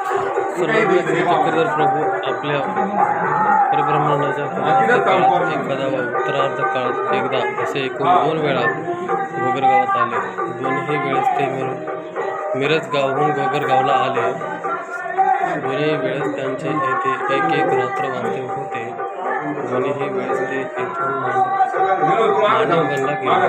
सर्व चक्रधर प्रभू आपल्या परब्रह्मांडाच्या काळात एखादा व उत्तरार्ध काळात एकदा असे एकूण दोन वेळा गोगरगावात आले दोन्ही वेळेस ते मिर मिरज गावहून गोगरगावला आले दोन्ही वेळेस त्यांचे येथे एक एक रात्र वास्तव्य होते दोन्ही वेळेस ते येथून मांड मानवगडला गेले